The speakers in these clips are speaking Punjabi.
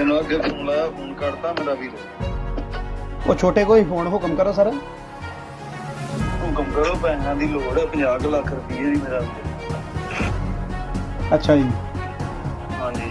ਤੈਨੂੰ ਅੱਗੇ ਫੋਨ ਲਾਇਆ ਫੋਨ ਕਰਤਾ ਮੇਰਾ ਵੀਰ। ਉਹ ਛੋਟੇ ਕੋਈ ਫੋਨ ਹੁਕਮ ਕਰੋ ਸਰ। ਹੁਕਮ ਕਰੋ ਪੈਸਿਆਂ ਦੀ ਲੋੜ ਹੈ 50 ਕੁ ਲੱਖ ਰੁਪਏ ਦੀ ਮੇਰਾ। ਅੱਛਾ ਜੀ। ਹਾਂਜੀ।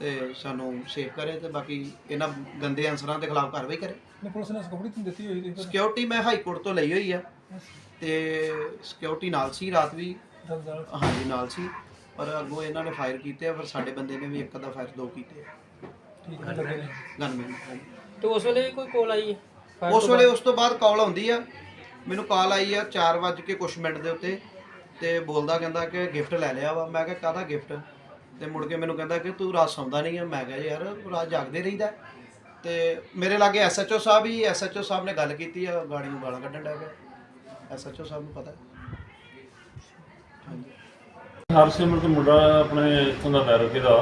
ਤੇ ਸਾਨੂੰ ਸੇਫ ਕਰੇ ਤੇ ਬਾਕੀ ਇਹਨਾਂ ਗੰਦੇ ਅਨਸਰਾਂ ਦੇ ਖਿਲਾਫ ਕਾਰਵਾਈ ਕਰੇ। ਨੇ ਪੁਲਿਸ ਨੇ ਤੁਹਾਨੂੰ ਦਿੱਤੀ ਹੋਈ ਸੀ। ਸਿਕਿਉਰਿਟੀ ਮੈਂ ਹਾਈ ਕੋਰਟ ਤੋਂ ਲਈ ਹੋਈ ਆ। ਤੇ ਸਿਕਿਉਰਿਟੀ ਨਾਲ ਸੀ ਰਾਤ ਵੀ। ਹਾਂਜੀ ਨਾਲ ਸੀ। ਪਰ ਅੱਗੋਂ ਇਹਨਾਂ ਨੇ ਫਾਇਰ ਕੀਤੇ ਆ ਪਰ ਸਾਡੇ ਬੰਦੇ ਨੇ ਵੀ ਇੱਕ ਦਾ ਫਾਇਰ ਦੋ ਕੀਤੇ ਠੀਕ ਹੈ ਲੱਗੇ ਨੇ। ਗਨਮੈਨ ਤੇ ਉਸ ਵੇਲੇ ਵੀ ਕੋਈ ਕੋਲ ਆਈ? ਹੈ Fire ਉਸ ਤੋਂ ਵੇਲੇ ਉਸ ਤੋਂ ਬਾਅਦ ਕਾਲ ਆਉਂਦੀ ਆ। ਮੈਨੂੰ ਕਾਲ ਆਈ ਆ 4 ਵਜੇ ਕੇ ਕੁਛ ਮਿੰਟ ਦੇ ਉੱਤੇ। ਤੇ ਬੋਲਦਾ ਕਹਿੰਦਾ ਕਿ ਗਿਫਟ ਲੈ ਲਿਆ ਵਾ। ਮੈਂ ਕਿਹਾ ਕਾਹਦਾ ਗਿਫਟ ਤੇ ਮੁੜ ਕੇ ਮੈਨੂੰ ਕਹਿੰਦਾ ਕਿ ਤੂੰ ਰਾਤ ਸੌਂਦਾ ਨਹੀਂ ਹੈ ਮੈਂ ਕਿਹਾ ਯਾਰ ਰਾਤ ਜਾਗਦੇ ਰਹੀਦਾ। ਤੇ ਮੇਰੇ ਲਾਗੇ ਐਸਐਚਓ ਸਾਹਿਬ ਹੀ ਐਸਐਚਓ ਸਾਹਿਬ ਨੇ ਗੱਲ ਕੀਤੀ ਆ ਗਾੜੀ ਨੂੰ ਗਾਲਾਂ ਕੱਢਣ ਲੱਗ ਪਿਆ ਐਸਐਚਓ ਸਾਹਿਬ ਨੂੰ ਪਤਾ। ਹਾਂਜੀ। ਹਰਸਿਮਰਤ, ਮੁੰਡਾ ਆਪਣੇ ਇੱਥੋਂ ਦਾ ਬੈਰੋਕੇ ਦਾ।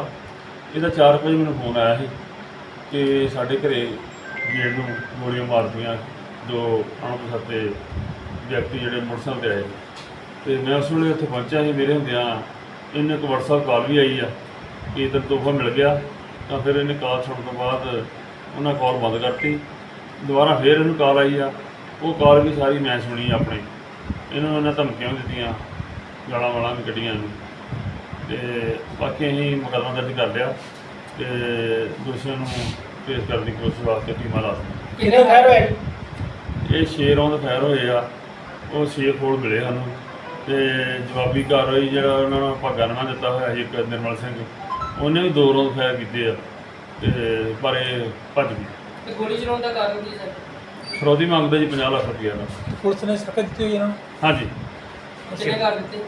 ਇਹਦਾ 4 ਵਜੇ ਮੈਨੂੰ ਫੋਨ ਆਇਆ ਸੀ ਕਿ ਸਾਡੇ ਘਰੇ ਗੇਟ ਨੂੰ ਗੋਲੀਆਂ ਮਾਰਦੀਆਂ ਦੋ ਅਣਪਛਾਤੇ ਵਿਅਕਤੀ ਜਿਹੜੇ ਮੋਟਰਸਾਈਕਲ ਤੇ ਆਏ। ਤੇ ਮੈਂ ਉਸ ਵੇਲੇ ਉੱਥੇ ਪਹੁੰਚਿਆ ਸੀ। ਮੇਰੇ ਹੁੰਦਿਆਂ ਇਹਨੇ ਇੱਕ WhatsApp ਕਾਲ ਵੀ ਆਈ ਆ ਕਿ ਇਧਰ ਤੋਹਫਾ ਮਿਲ ਗਿਆ ਤਾਂ ਫਿਰ ਇਹਨੇ ਕਾਲ ਸੁਣਨ ਤੋਂ ਬਾਅਦ ਉਹਨਾਂ ਕਾਲ ਬੰਦ ਕਰਤੀ। ਦੁਬਾਰਾ ਫਿਰ ਇਹਨੂੰ ਕਾਲ ਆਈ ਆ। ਉਹ ਕਾਲ ਵੀ ਸਾਰੀ ਮੈਂ ਸੁਣੀ ਆਪਣੀ। ਇਹਨਾਂ ਨੂੰ ਉਹਨਾਂ ਧਮਕੀਆਂ ਵੀ ਦਿੱਤੀਆਂ ਗਾਲਾਂ ਵਾਲਾਂ ਵੀ ਕੱਢੀਆਂ ਨੇ ਤੇ ਬਾਕੀ ਅਸੀਂ ਮੁਕੱਦਮਾ ਦਰਜ ਕਰ ਲਿਆ ਤੇ ਦੋਸ਼ੀਆਂ ਨੂੰ ਕੇਸ ਕਰਨ ਦੀ ਕੋਸ਼ਿਸ਼ ਵਾਸਤੇ ਟੀਮਾਂ ਲਾ ਕਿੰਨੇ ਫਾਇਰ ਹੋਏ? ਇਹ ਛੇ ਰੌਂਦ ਫਾਇਰ ਹੋਏ ਆ। ਉਹ ਛੇ ਖੋਲ ਮਿਲੇ ਸਾਨੂੰ। ਤੇ ਜਵਾਬੀ ਕਾਰਵਾਈ ਜਿਹੜਾ ਉਹਨਾਂ ਨੂੰ ਆਪਾਂ ਗਨਮਾ ਦਿੱਤਾ ਹੋਇਆ ਸੀ ਇੱਕ ਨਿਰਮਲ ਸਿੰਘ। ਉਹਨੇ ਵੀ ਦੋ ਰੌਂਦ ਫਾਇਰ ਕੀਤੇ ਆ ਤੇ ਪਰ ਇਹ ਭੱਜ ਗਈ ਤੇ ਗੋਲੀ ਚਲਾਉਣ ਦਾ ਕਾਰਨ ਕੀ ਸਰ? ਫਰੋਦੀ ਮੰਗਦਾ ਜੀ 50 ਲੱਖ ਰੁਪਏ ਦਾ। ਪੁਲਿਸ ਨੇ ਸਰਕਤ ਦਿੱਤੀ ਹੋਈ ਇਹਨਾਂ ਨੂੰ? ਹਾਂਜੀ। ਕਿੰਨੇ ਕਰ ਦਿੱਤੇ?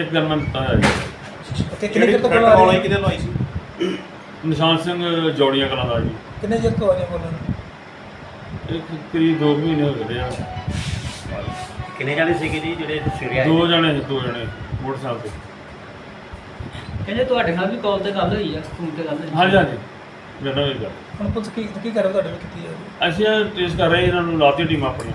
ਇੱਕ ਗਨਮਾ ਦਿੱਤਾ ਹੋਇਆ ਜੀ। ਤੇ ਕਿੰਨੇ ਚਿਰ ਤੋਂ ਬੁਲਾ ਰਹੇ ਕਿੰਨੇ ਲਵਾਈ ਸੀ? ਨਿਸ਼ਾਨ ਸਿੰਘ ਜੋੜੀਆਂ ਕਲਾਂ ਦਾ ਜੀ। ਕਿੰਨੇ ਚਿਰ ਤੋਂ ਆਏ ਬੋਲਣ? ਇੱਕ ਕਰੀਬ 2 ਮਹੀਨੇ ਹੋ ਗਏ ਆ। ਕਿੰਨੇ ਜਾਣੇ ਸੀਗੇ ਜੀ ਜਿਹੜੇ ਸਵੇਰੇ ਆਏ? ਦੋ ਜਣੇ ਦੋ ਜਣੇ ਮੋਟਰਸਾਈਕਲ ਤੇ। ਕਹਿੰਦੇ ਤੁਹਾਡੇ ਨਾਲ ਵੀ ਕਾਲ ਤੇ ਗੱਲ ਹੋਈ ਆ ਫੋਨ ਤੇ ਗੱਲ ਹੋਈ ਹਾਂਜੀ ਹਾਂਜੀ। ਜਦੋਂ ਇਹ ਗੱਲ ਹੁਣ ਪੁਲਿਸ ਕੀ ਕੀ ਕਰ ਰਹੀ ਤੁਹਾਡੇ ਵਿੱਚ ਕੀਤੀ ਹੈ? ਅਸੀਂ ਟ੍ਰੇਸ ਕਰ ਰਹੇ ਇਹਨਾਂ ਨੂੰ ਲਾਤੀ ਟੀਮ ਆਪਣੀ